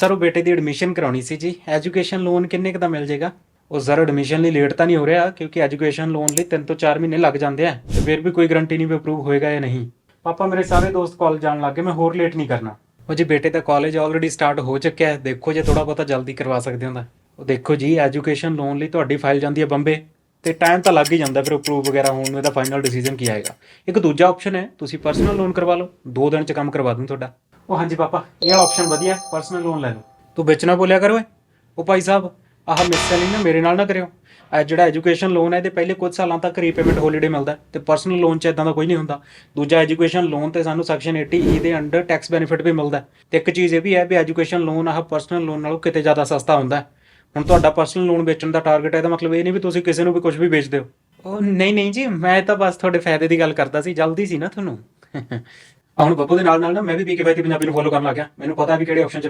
Sir, ਉਹ ਬੇਟੇ ਦੀ admission ਕਰਾਉਣੀ ਸੀ ਜੀ। ਐਜੂਕੇਸ਼ਨ ਲੋਨ ਕਿੰਨੇ ਕੁ ਦਾ ਮਿਲ ਜਾਏਗਾ? ਉਹ ਸਰ ਐਡਮਿਸ਼ਨ ਲਈ ਲੇਟ ਤਾਂ ਨਹੀਂ ਹੋ ਰਿਹਾ, ਕਿਉਂਕਿ ਐਜੂਕੇਸ਼ਨ ਲੋਨ ਲਈ 3 ਤੋਂ 4 ਮਹੀਨੇ ਲੱਗ ਜਾਂਦੇ ਆ। ਤੇ ਫਿਰ ਵੀ ਕੋਈ ਗਰੰਟੀ ਨਹੀਂ ਵੀ ਅਪਰੂਵ ਹੋਏਗਾ ਜਾਂ ਨਹੀਂ। ਪਾਪਾ, ਮੇਰੇ ਸਾਰੇ ਦੋਸਤ ਕਾਲਜ ਜਾਣ ਲੱਗੇ ਮੈਂ ਹੋਰ ਲੇਟ ਨਹੀਂ ਕਰਨਾ। ਉਹ ਜੀ, ਬੇਟੇ ਦਾ ਕਾਲਜ ਆਲਰੇਡੀ ਸਟਾਰਟ ਹੋ ਚੁੱਕਿਆ ਹੈ। ਦੇਖੋ ਜੇ ਥੋੜਾ ਬਹੁਤਾ ਜਲਦੀ ਕਰਵਾ ਸਕਦੇ ਹੋ ਤਾਂ। ਉਹ ਦੇਖੋ ਜੀ ਐਜੂਕੇਸ਼ਨ ਲੋਨ ਲਈ ਤੁਹਾਡੀ ਫਾਈਲ ਜਾਂਦੀ ਹੈ ਬੰਬੇ। ਤੇ ਟਾਈਮ ਤਾਂ ਲੱਗ ਹੀ ਜਾਂਦਾ ਫਿਰ ਅਪਰੂਵ ਵਗੈਰਾ ਹੋਣ ਨੂੰ, ਇਹਦਾ ਫਾਈਨਲ ਡਿਸੀਜਨ ਕੀ ਆਏਗਾ? ਇੱਕ ਦੂਜਾ ਆਪਸ਼ਨ ਹੈ, ਤੁਸੀਂ ਪਰਸਨਲ ਲੋਨ ਕਰਵਾ ਲਓ। ਦੋ ਦਿਨ ਚ ਕੰਮ ਕਰਵਾ ਦੂੰ ਤੁਹਾਡਾ। ਉਹ ਹਾਂਜੀ ਪਾਪਾ, ਇਹ ਵਾਲਾ ਆਪਸ਼ਨ ਵਧੀਆ ਪਰਸਨਲ ਲੋਨ ਲੈ ਲਓ। ਤੂੰ ਵਿੱਚ ਬੋਲਿਆ ਕਰ ਓਏ। ਉਹ ਭਾਈ ਸਾਹਿਬ, ਆਹ ਮਿਸਸੈਲਿੰਗ ਨਾ ਮੇਰੇ ਨਾਲ ਨਾ ਕਰਿਓ। ਇਹ ਜਿਹੜਾ ਐਜੂਕੇਸ਼ਨ ਲੋਨ ਹੈ ਇਹਦੇ ਪਹਿਲੇ ਕੁਝ ਸਾਲਾਂ ਤੱਕ ਰੀਪੇਮੈਂਟ ਹੋਲੀਡੇ ਮਿਲਦਾ ਹੈ ਤੇ ਪਰਸਨਲ ਲੋਨ 'ਚ ਇਦਾਂ ਦਾ ਕੋਈ ਨਹੀਂ ਹੁੰਦਾ। ਦੂਜਾ ਐਜੂਕੇਸ਼ਨ ਲੋਨ ਤੇ ਸਾਨੂੰ ਸੈਕਸ਼ਨ 80E ਦੇ ਅੰਡਰ ਟੈਕਸ ਬੈਨੀਫਿਟ ਵੀ ਮਿਲਦਾ ਹੈ। ਤੇ ਇੱਕ ਚੀਜ਼ ਇਹ ਵੀ ਹੈ ਵੀ ਐਜੂਕੇਸ਼ਨ ਲੋਨ ਆਹ ਪਰਸਨਲ ਲੋਨ ਨਾਲੋਂ ਕਿਤੇ ਜ਼ਿਆਦਾ ਸਸਤਾ ਹੁੰਦਾ ਹੈ। ਹੁਣ ਤੁਹਾਡਾ ਪਰਸਨਲ ਲੋਨ ਵੇਚਣ ਦਾ ਟਾਰਗੇਟ ਹੈ, ਇਹਦਾ ਮਤਲਬ ਇਹ ਨਹੀਂ ਵੀ ਤੁਸੀਂ ਕਿਸੇ ਨੂੰ ਵੀ ਕੁਝ ਵੀ ਵੇਚ ਦਿਓ ਉਹ ਨਹੀਂ ਨਹੀਂ ਜੀ, ਮੈਂ ਤਾਂ ਬਸ ਤੁਹਾਡੇ ਫਾਇਦੇ ਦੀ ਗੱਲ ਕਰਦਾ ਸੀ, ਜਲਦੀ ਸੀ ਨਾ ਤੁਹਾਨੂੰ। ਹੁਣ ਬੱਬੂ ਦੇ ਨਾਲ ਨਾਲ ਨਾ ਮੈਂ ਵੀ ਬੀਕੇ ਪੰਜਾਬੀ ਨੂੰ ਫੋਲੋ ਕਰਨ ਲੱਗ ਗਿਆ। ਮੈਨੂੰ ਪਤਾ ਵੀ ਕਿਹੜੇ ਆਪਸ਼ਨ 'ਚ